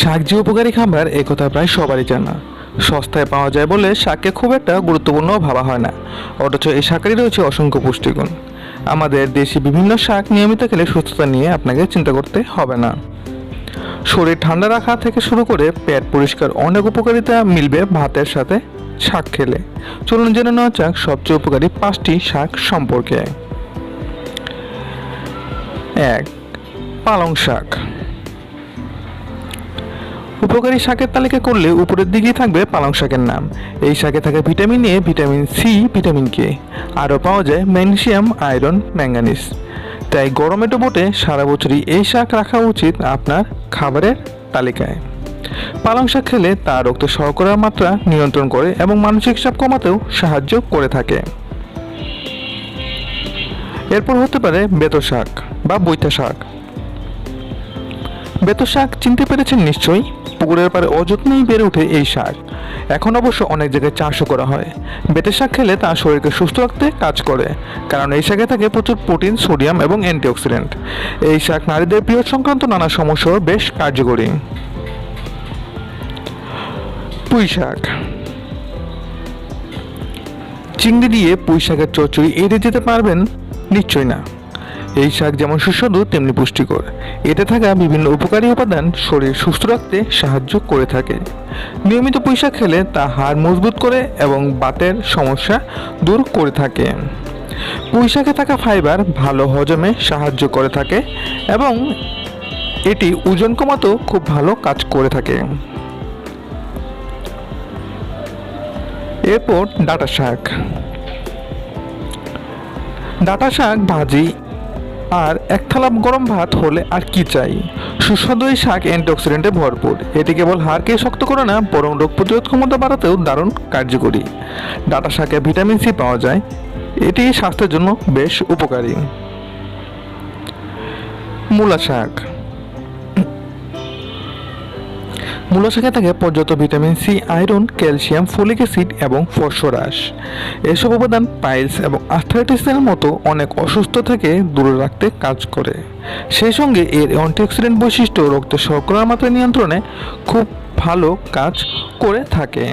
শাক উপকারী খাবার এ কথা প্রায় সবারই জানা। সস্তায় পাওয়া যায় বলে শাককে খুব একটা গুরুত্বপূর্ণ ভাবা হয় না। অথচ এই শাকেরই রয়েছে অসংখ্য পুষ্টিগুণ। আমাদের দেশি বিভিন্ন শাক নিয়মিত খেলে সুস্থতা নিয়ে আপনাকে চিন্তা করতে হবে না। শরীর ঠান্ডা রাখা থেকে শুরু করে পেট পরিষ্কার অনেক উপকারিতা মিলবে ভাতের সাথে শাক খেলে। চলুন জেনে নেওয়া যাক সবচেয়ে উপকারী পাঁচটি শাক সম্পর্কে। এক, পালং শাক। উপকারী শাকের তালিকা করলে উপরের দিকেই থাকবে পালং শাকের নাম। এই শাকে থাকে vitamin A, vitamin C, vitamin K. আরও পাওয়া যায় ম্যাগনেসিয়াম, আয়রন, ম্যাঙ্গানিজ। তাই গরমে বটে সারা বছরই এই শাক রাখা উচিত আপনার খাবারের তালিকায়। পালং শাক খেলে তা রক্তে শর্করার মাত্রা নিয়ন্ত্রণ করে এবং মানসিক চাপ কমাতেও সাহায্য করে থাকে। এরপর হতে পারে বেতো শাক বা বৈতা শাক। বেতো শাক চিনতে পেরেছেন নিশ্চয়ই? পুকুরের পারে অযত্নেই বেড়ে ওঠে এই শাক এখন অবশ্য অনেক জায়গায় চাষও করা হয়। বেতের শাক খেলে তা শরীরকে সুস্থ রাখতে কাজ করে, কারণ এই শাকে থাকে প্রচুর প্রোটিন, সোডিয়াম এবং অ্যান্টিঅক্সিডেন্ট। এই শাক নারীদের পিরিয়ড সংক্রান্ত নানা সমস্যাও বেশ কার্যকরী। পুঁই শাক। চিংড়ি দিয়ে পুঁই শাকের চচ্চড়ি এড়িয়ে যেতে পারবেন নিশ্চয়ই না। এই শাক যেমন সুস্বাদু, তেমনি পুষ্টিকর। এতে থাকা বিভিন্ন উপকারী উপাদান শরীর সুস্থ রাখতে সাহায্য করে থাকে। নিয়মিত পুঁই শাক খেলে তা হাড় মজবুত করে এবং বাতের সমস্যা দূর করে থাকে। পুঁই শাকে থাকা ফাইবার ভালো হজমে সাহায্য করে থাকে এবং এটি ওজন কমাতেও খুব ভালো কাজ করে থাকে। এরপর ডাটা শাক। ডাটা শাক ভাজি আর এক থালা গরম ভাত হলে আর কি চাই? সুস্বাদু এই শাক অ্যান্টিঅক্সিডেন্টে ভরপুর। এটি কেবল হাড়কে শক্ত করে না, বরং রোগ প্রতিরোধ ক্ষমতা বাড়াতেও দারুণ কার্যকরী। ডাটা শাকে ভিটামিন সি পাওয়া যায়। এটি স্বাস্থ্যের জন্য বেশ উপকারী। মূলা শাক মূলা শাখায় থাকে পর্যাপ্ত vitamin C, iron, calcium, folic acid এবং ফসফরাস। এসব উপাদান পাইলস এবং আর্থারাইটিসের মতো অনেক অসুস্থ থেকে দূরে রাখতে কাজ করে। সেই সঙ্গে এর অ্যান্টিঅক্সিডেন্ট বৈশিষ্ট্য রক্তের শর্করার মাত্রা নিয়ন্ত্রণে খুব ভালো কাজ করে থাকে।